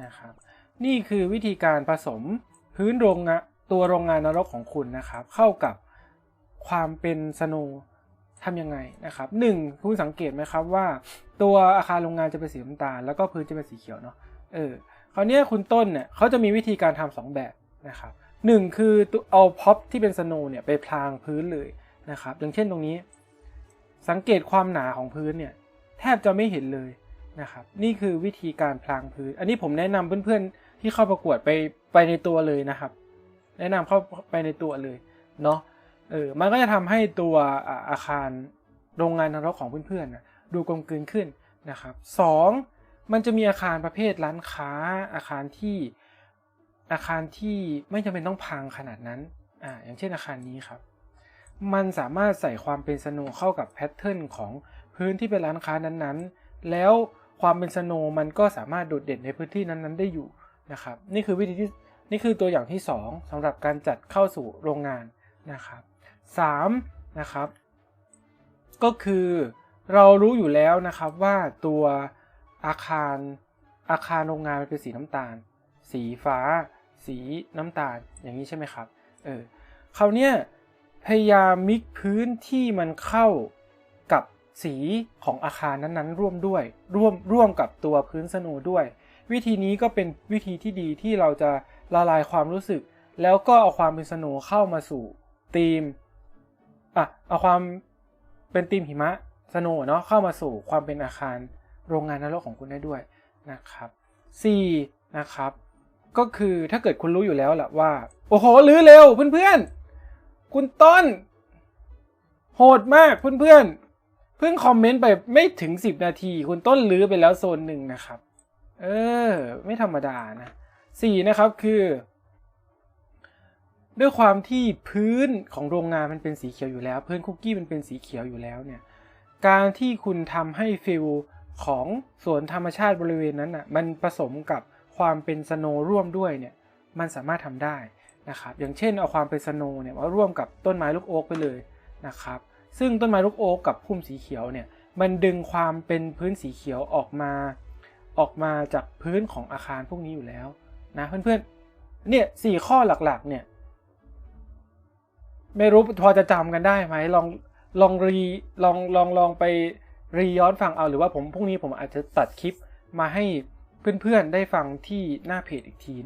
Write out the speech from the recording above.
นะครับ นี่คือวิธีการผสมพื้นโรงงานตัวโรงงานนรกของคุณนะครับ เข้ากับความเป็นสโนทำยังไงนะครับหนึ่งคุณสังเกตไหมครับว่า ตัวอาคารโรงงานจะเป็นสีน้ำตาลแล้วก็พื้นจะเป็นสีเขียวเนาะเออคราวนี้คุณต้นเนี่ยเขาจะมีวิธีการทำสองแบบนะครับหนึ่งคือเอาพ็อปที่เป็นสโนเนี่ยไปพรางพื้นเลยนะครับอย่างเช่นตรงนี้ สังเกตความหนาของพื้นเนี่ยแทบจะไม่เห็นเลย นะครับนี่คือวิธีการพรางพื้น อันนี้ผมแนะนำเพื่อนๆที่เข้าประกวดไปไปในตัวเลยนะครับ แนะนำเข้าไปในตัวเลยเนาะเออมันก็จะทำให้ตัวอาคารโรงงานนรกของเพื่อนๆนะดูกลมกลืนขึ้นนะครับสองมันจะมีอาคารประเภทร้านค้า อาคารที่อาคารที่ไม่จำเป็นต้องพังขนาดนั้นอ่าอย่างเช่นอาคารนี้ครับ มันสามารถใส่ความเป็นสนว์เข้ากับแพทเทิร์นของพื้นที่เป็นร้านค้านั้นๆ แล้ว ความเป็นสโนมันก็สามารถโดดเด่นในพื้นที่นั้นๆ ได้อยู่นะครับ นี่คือวิธีที่นี่คือตัวอย่างที่ 2สำหรับการจัดเข้าสู่โรงงานนะครับ3นะครับ ก็คือเรารู้อยู่แล้วนะครับว่าตัวอาคารอาคารโรงงานมันเป็นสีน้ำตาล สีฟ้า สีน้ำตาลอย่างนี้ใช่ไหมครับเออคราวเนี้ยพยายามมิกพื้นที่มันเข้า สีของอาคารนั้นๆ ร่วมด้วย ร่วมร่วมกับตัวพื้นสนูด้วย วิธีนี้ก็เป็นวิธีที่ดีที่เราจะละลายความรู้สึก แล้วก็เอาความเป็นสนว์เข้ามาสู่ธีมอะเอาความเป็นธีมหิมะสนว์เนาะเข้ามาสู่ความเป็นอาคารโรงงานนรกของคุณได้ด้วยนะครับ 4. นะครับ ก็คือถ้าเกิดคุณรู้อยู่แล้วแหละว่า โอ้โหลื้อเร็วเพื่อนๆ คุณต้น โหดมากเพื่อนๆ พิ่งคอมเมนต์ไปไม่ถึง10นาที คุณต้นลื้อไปแล้วโซนหนึ่งนะครับ เออ ไม่ธรรมดานะสี่นะครับคือ ด้วยความที่พื้นของโรงงานมันเป็นสีเขียวอยู่แล้วพื้นคุกกี้มันเป็นสีเขียวอยู่แล้วเนี่ย การที่คุณทำให้ฟิลของสวนธรรมชาติบริเวณนั้นอะมันผสมกับความเป็นสโนร่วมด้วยเนี่ย มันสามารถทำได้นะครับ อย่างเช่นเอาความเป็นสโนเนี่ยมาร่วมกับต้นไม้ลูกโอ๊กไปเลยนะครับ ซึ่งต้นไม้ลูกโอ๊กกับพุ่มสีเขียวเนี่ยมันดึงความเป็นพื้นสีเขียวออกมา ออกมาจากพื้นของอาคารพวกนี้อยู่แล้วนะเพื่อนๆเนี่ยสี่ข้อหลักๆเนี่ยไม่รู้พอจะจำกันได้ไหมลองลองรีลองลองลองไปรีย้อนฟังเอาหรือว่าผมพรุ่งนี้ผมอาจจะตัดคลิปมาให้เพื่อนๆได้ฟังที่หน้าเพจอีกที